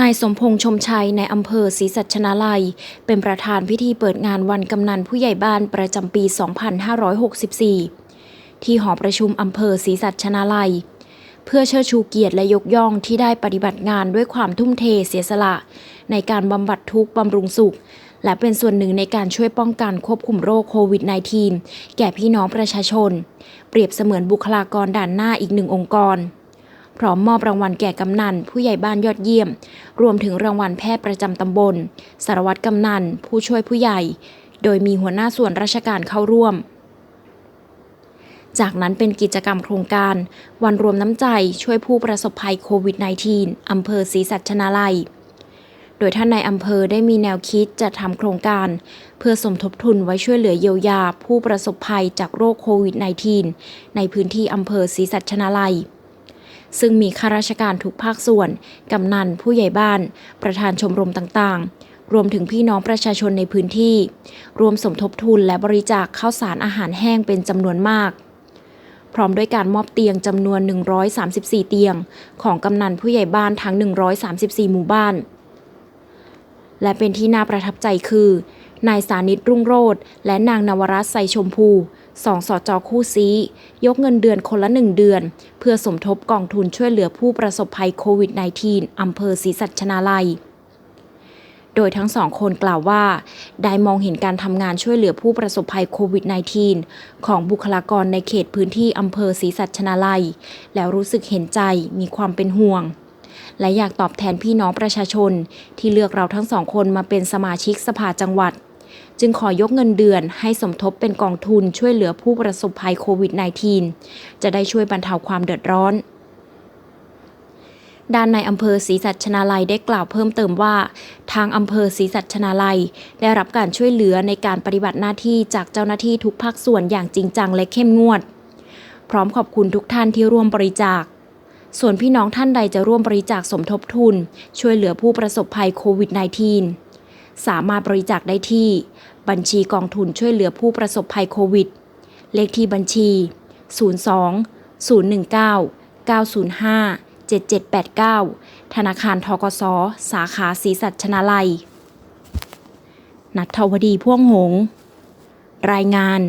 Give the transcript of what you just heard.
นายสมพงษ์ชมชัยในอำเภอศรีสัชนาลัย เป็นประธานพิธีเปิดงานวันกำนันผู้ใหญ่บ้านประจำปี 2564 ที่หอประชุมอำเภอศรีสัชนาลัย เพื่อเชิดชูเกียรติและยกย่องที่ได้ปฏิบัติงานด้วยความทุ่มเทเสียสละ ในการบำบัดทุกข์บำรุงสุข และเป็นส่วนหนึ่งในการช่วยป้องกันควบคุมโรคโควิด -19 แก่พี่น้องประชาชน เปรียบเสมือนบุคลากรด่านหน้าอีกหนึ่งองค์กร พร้อมมอบรางวัลแก่กำนัน ผู้ใหญ่บ้านยอดเยี่ยม รวมถึงรางวัลแพทย์ประจำตำบล สารวัตรกำนัน ผู้ช่วยผู้ใหญ่ โดยมีหัวหน้าส่วนราชการเข้าร่วม จากนั้นเป็นกิจกรรมโครงการ วันรวมน้ำใจช่วยผู้ประสบภัยโควิด -19 อำเภอศรีสัชนาลัยโดยท่านในายอำเภอได้มีแนวคิดจะทำโครงการ เพื่อสมทบทุนไว้ช่วยเหลือเยียวยาผู้ประสบภัยจากโรคโควิด -19 ในพื้นที่อำเภอศรีสัชนาลัย ซึ่งมีข้าราชการทุกภาคส่วน กำนัน ผู้ใหญ่บ้าน ประธานชมรมต่างๆ รวมถึงพี่น้องประชาชนในพื้นที่ รวมสมทบทุนและบริจาคข้าวสารอาหารแห้งเป็นจำนวนมาก พร้อมด้วยการมอบเตียงจำนวน 134 เตียง ของกำนันผู้ใหญ่บ้านทั้ง 134 หมู่บ้าน และเป็นที่น่าประทับใจคือ นายสานิตรุ่งโรธและนางนวรัตน์ใสชมพูสองสอจอคู่ซียกเงินเดือนคนละหนึ่งเดือน เพื่อสมทบกองทุนช่วยเหลือผู้ประสบภัยโควิด -19 อำเภอศรีสัชนาลัย โดยทั้งสองคนกล่าวว่า ได้มองเห็นการทำงานช่วยเหลือผู้ประสบภัยโควิด -19 ของบุคลากรในเขตพื้นที่อำเภอศรีสัชนาลัย แล้วรู้สึกเห็นใจมีความเป็นห่วงและอยากตอบแทนพี่น้องประชาชน ที่เลือกเราทั้งสองคนมาเป็นสมาชิกสภาจังหวัด จึงขอยกเงินเดือนให้สมทบเป็นกองทุนช่วยเหลือผู้ประสบภัยโควิด -19 จะได้ช่วยบรรเทาความเดือดร้อนด้านในอำเภอศรีสัชนาลัยได้กล่าวเพิ่มเติมว่า ทางอำเภอศรีสัชนาลัย ได้รับการช่วยเหลือในการปฏิบัติหน้าที่จากเจ้าหน้าที่ทุกภาคส่วนอย่างจริงจังและเข้มงวด พร้อมขอบคุณทุกท่านที่ร่วมบริจาค ส่วนพี่น้องท่านใดจะร่วมบริจาคสมทบทุน ช่วยเหลือผู้ประสบภัยโควิด -19 สามารถบริจาคได้ที่ บัญชีกองทุนช่วยเหลือผู้ประสบภัยโควิด เลขที่บัญชี 02 019 905 7789 ธนาคารทกสสาขาศรีสัชนาลัย นัทวดีพ่วงหง รายงาน